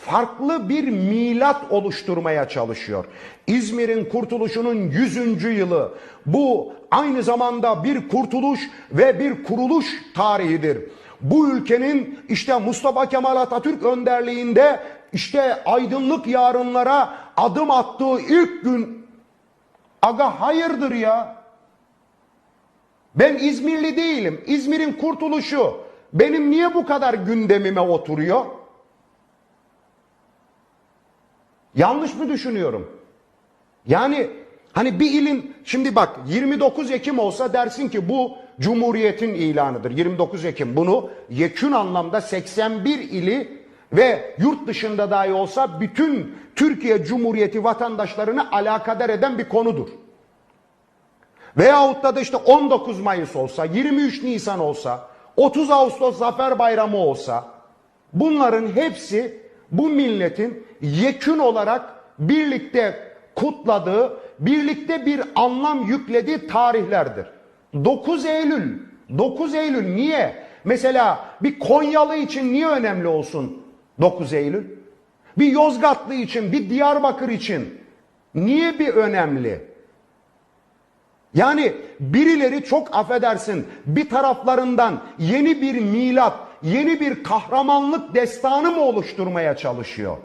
farklı bir milat oluşturmaya çalışıyor. İzmir'in kurtuluşunun 100. yılı bu aynı zamanda bir kurtuluş ve bir kuruluş tarihidir. Bu ülkenin işte Mustafa Kemal Atatürk önderliğinde işte aydınlık yarınlara adım attığı ilk gün aga hayırdır ya? Ben İzmirli değilim. İzmir'in kurtuluşu benim niye bu kadar gündemime oturuyor? Yanlış mı düşünüyorum? Yani hani bir ilin şimdi bak 29 Ekim olsa dersin ki bu Cumhuriyet'in ilanıdır. 29 Ekim bunu yekün anlamda 81 ili ve yurt dışında dahi olsa bütün Türkiye Cumhuriyeti vatandaşlarını alakadar eden bir konudur. Veyahut da, da işte 19 Mayıs olsa, 23 Nisan olsa, 30 Ağustos Zafer Bayramı olsa bunların hepsi bu milletin yekün olarak birlikte kutladığı, birlikte bir anlam yüklediği tarihlerdir. 9 Eylül, 9 Eylül niye? Mesela bir Konyalı için niye önemli olsun 9 Eylül? Bir Yozgatlı için, bir Diyarbakır için niye bir önemli? Yani birileri çok affedersin bir taraflarından yeni bir milat, yeni bir kahramanlık destanı mı oluşturmaya çalışıyor?